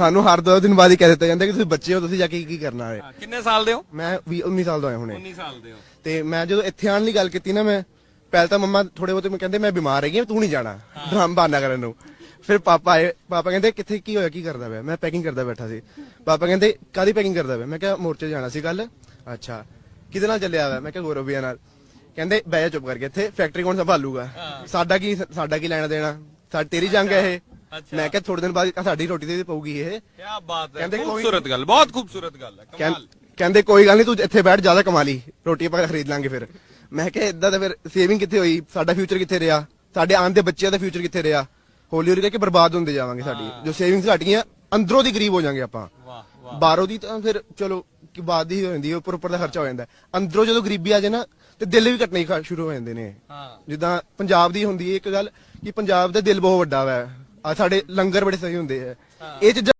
ਸਾਨੂੰ ਹਰ ਦੋ ਦਿਨ ਬਾਅਦ ਹੀ ਕਹਿ ਦਿੱਤਾ ਜਾਂਦਾ ਕਿ ਤੁਸੀਂ ਬੱਚੇ ਹੋ ਤੁਸੀਂ ਜਾ ਕੇ ਕੀ ਕਰਨਾ ਹੈ। ਹਾਂ, ਕਿੰਨੇ ਸਾਲ ਦੇ ਹੋ? ਮੈਂ 20 19 ਸਾਲ ਦਾ ਹੋਇਆ ਹੁਣੇ। 19 ਸਾਲ ਦੇ ਹੋ। ਤੇ ਮੈਂ ਜਦੋਂ ਇੱਥੇ ਆਉਣ ਦੀ ਗੱਲ ਕੀਤੀ ਨਾ ਮੈਂ ਪਹਿਲਾਂ ਤਾਂ ਮੰਮਾ ਥੋੜੇ ਬਹੁਤੇ ਮੈਂ ਕਹਿੰਦੇ ਮੈਂ ਬਿਮਾਰ ਹੈਗੀ ਹਾਂ, ਤੂੰ ਨਹੀਂ ਜਾਣਾ। ਡਰਾਮ ਬਹਾਨਾ ਕਰਨ ਨੂੰ। ਫਿਰ ਪਾਪਾ ਆਏ ਪਾਪਾ ਕਹਿੰਦੇ ਕਿੱਥੇ ਕੀ ਹੋਇਆ ਕੀ ਕਰਦਾ ਪਿਆ? ਮੈਂ ਪੈਕਿੰਗ ਕਰਦਾ ਬੈਠਾ ਸੀ। ਪਾਪਾ ਕਹਿੰਦੇ ਕਾਦੀ ਪੈਕਿੰਗ ਕਰਦਾ ਪਿਆ? ਮੈਂ ਕਿਹਾ ਮੋਰਚੇ ਜਾਣਾ ਸੀ ਕੱਲ ਅੱਛਾ ਕਿਹਦੇ ਨਾਲ ਚੱਲਿਆ ਹੋਇਆ ਮੈਂ ਕਿਹਾ ਗੌਰਵੀਆ ਨਾਲ। ਕਹਿੰਦੇ ਬਹਿ ਜਾ ਚੁੱਪ ਕਰਕੇ ਇੱਥੇ ਫੈਕਟਰੀ ਕੌਣ ਸੰਭਾਲੂਗਾ? ਸਾਡਾ ਕੀ ਸਾਡਾ ਕੀ ਲੈਣਾ ਦੇਣਾ? ਸਾਡੀ ਤੇਰੀ ਜੰਗ ਹੈ ਇਹ। ਮੈਂ ਕਿਹਾ ਥੋੜੇ ਦਿਨ ਬਾਅਦ ਸਾਡੀ ਰੋਟੀ ਤੇ ਵੀ ਪਊਗੀ ਇਹ। ਕੀ ਬਾਤ ਹੈ। ਕਹਿੰਦੇ ਕੋਈ- ਖੂਬਸੂਰਤ ਗੱਲ ਬਹੁਤ ਖੂਬਸੂਰਤ ਗੱਲ ਹੈ ਕਹਿੰ- ਕਹਿੰਦੇ ਕੋਈ ਗੱਲ ਨਹੀਂ ਤੂੰ ਇੱਥੇ ਬੈਠ ਜ਼ਿਆਦਾ ਕਮਾ ਲਈ। ਰੋਟੀ ਆਪਾਂ ਖਰੀਦ ਲਾਂਗੇ ਫਿਰ। ਮੈਂ ਕਿਹਾ ਇਦਾਂ ਤਾਂ ਫਿਰ ਸੇਵਿੰਗ ਕਿੱਥੇ ਹੋਈ? ਸਾਡਾ ਫਿਊਚਰ ਕਿੱਥੇ ਰਿਹਾ? ਸਾਡੇ ਆਉਣ ਦੇ ਬੱਚਿਆਂ ਦਾ ਫਿਊਚਰ ਕਿੱਥੇ ਰਿਹਾ? ਹੌਲੀ ਹੌਲੀ ਕਰਕੇ ਬਰਬਾਦ ਹੁੰਦੇ ਜਾਵਾਂਗੇ ਸਾਡੀ। ਜੋ ਸੇਵਿੰਗਸ ਘਟੀਆਂ ਅੰਦਰੋਂ ਦੀ ਗਰੀਬ ਹੋ ਜਾਾਂਗੇ ਆਪਾਂ। ਵਾਹ ਵਾਹ। ਬਾਹਰੋਂ ਦੀ ਤਾਂ ਫਿਰ ਚਲੋ ਕਿ ਬਾਅਦ ਦੀ ਹੋ ਜਾਂਦੀ ਹੈ ਉੱਪਰ ਉੱਪਰ ਦਾ ਖਰਚਾ ਹੋ ਜਾਂਦਾ ਹੈ। ਅੰਦਰੋਂ ਜਦੋਂ ਗਰੀਬੀ ਆ ਜਾਏ ਨਾ ਤੇ ਦਿਲ ਵੀ ਘਟਣੇ ਖਾ- ਸ਼ੁਰੂ ਹੋ ਜਾਂਦੇ ਨੇ। ਹਾਂ। ਜਿੱਦਾਂ ਪੰਜਾਬ ਦੀ ਹੁੰਦੀ ਹੈ ਇੱਕ ਗੱਲ ਕਿ ਪੰਜਾਬ ਦਾ ਦਿਲ ਬਹੁਤ ਵੱਡਾ ਵਾ। ਆ ਸਾਡੇ ਲੰਗਰ ਬੜੇ ਸਹੀ ਹੁੰਦੇ ਆ। ਇਹ ਚੀਜ਼ਾਂ